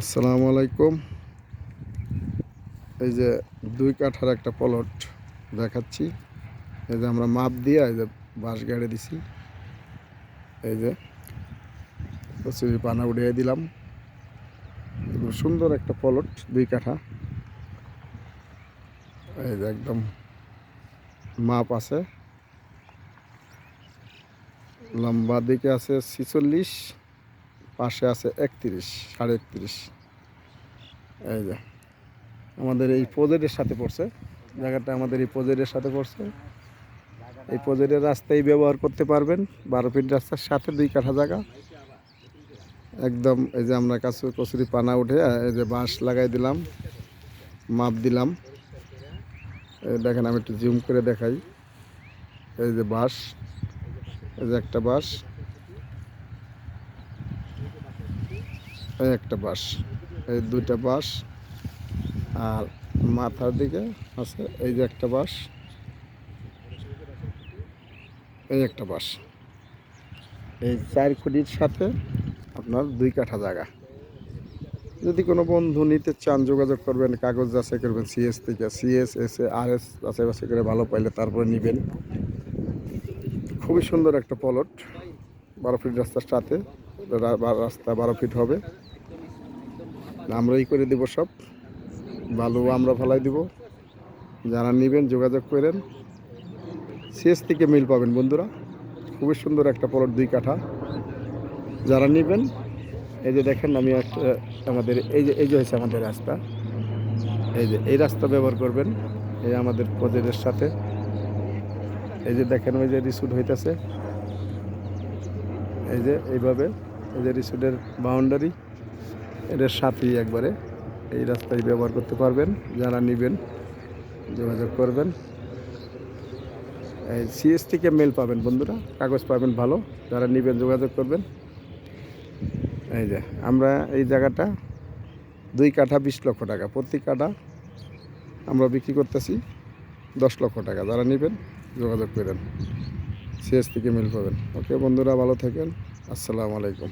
আসসালামু আলাইকুম। এই যে দুই কাঠার একটা পলট দেখাচ্ছি। এই যে আমরা মাপ দিয়ে এই যে বাঁশ গাড়ি দিছি। এই যে কচুরি পানা উড়িয়ে দিলাম। সুন্দর একটা পলট দুই কাঠা। এই যে একদম মাপ আছে। লম্বা দিকে আছে ছিচল্লিশ। পাশে আছে একত্রিশ, সাড়ে একত্রিশ। এই যে, আমাদের এই প্রজেক্টের সাথে পড়ছে। জায়গাটা আমাদের এই প্রজেক্টের সাথে পড়ছে। এই প্রজেক্টের রাস্তায় ব্যবহার করতে পারবেন। বারো ফিট রাস্তার সাথে দুই কাঠা জায়গা। একদম এই যে আমরা কাছে কচুরি পানা উঠে, এই যে বাঁশ লাগাই দিলাম, মাপ দিলাম। দেখেন, আমি একটু জুম করে দেখাই। এই যে বাঁশ, এই যে একটা বাঁশ। এই একটা বাঁশ, এই দুইটা বাঁশ আর মাথার দিকে আছে এই যে একটা বাঁশ, এই একটা বাঁশ। এই চার খুঁটির সাথে আপনার দুই কাঠা জায়গা। যদি কোনো বন্ধু নিতে চান, যোগাযোগ করবেন, কাগজ যাচাই করবেন সিএস থেকে CS S A R S যাচাই বাছাই করে ভালো পাইলে তারপরে নেবেন। খুবই সুন্দর একটা পলট বারো ফিট রাস্তার সাথে। রাস্তা বারো ফিট হবে। আমরাই করে দেব সব। বালু আমরা ফেলাই দিব। যারা নেবেন, যোগাযোগ করেন। শেষ থেকে মিল পাবেন, বন্ধুরা। খুবই সুন্দর একটা পলট দুই কাঠা। যারা নেবেন, এই যে দেখেন আমি একটা, আমাদের, এই যে এই যে হয়েছে আমাদের রাস্তা। এই যে, এই রাস্তা ব্যবহার করবেন, এই আমাদের প্রজেক্টের সাথে। এই যে দেখেন, ওই যে রিসুট হইতেছে। এই যে, এইভাবে। এই যে রিসুটের বাউন্ডারি এটার সাথেই একবারে এই রাস্তায় ব্যবহার করতে পারবেন, যারা নেবেন, যোগাযোগ করবেন। এই সিএস থেকে মেল পাবেন বন্ধুরা, কাগজ পাবেন ভালো, যারা নেবেন যোগাযোগ করবেন। এই যে, আমরা এই জায়গাটা দুই কাঠা বিশ লক্ষ টাকা, প্রতি কাঠা আমরা বিক্রি করতেছি দশ লক্ষ টাকা, যারা নেবেন যোগাযোগ করেন। সিএস থেকে মেল পাবেন। ওকে বন্ধুরা, ভালো থাকেন। আসসালামু আলাইকুম।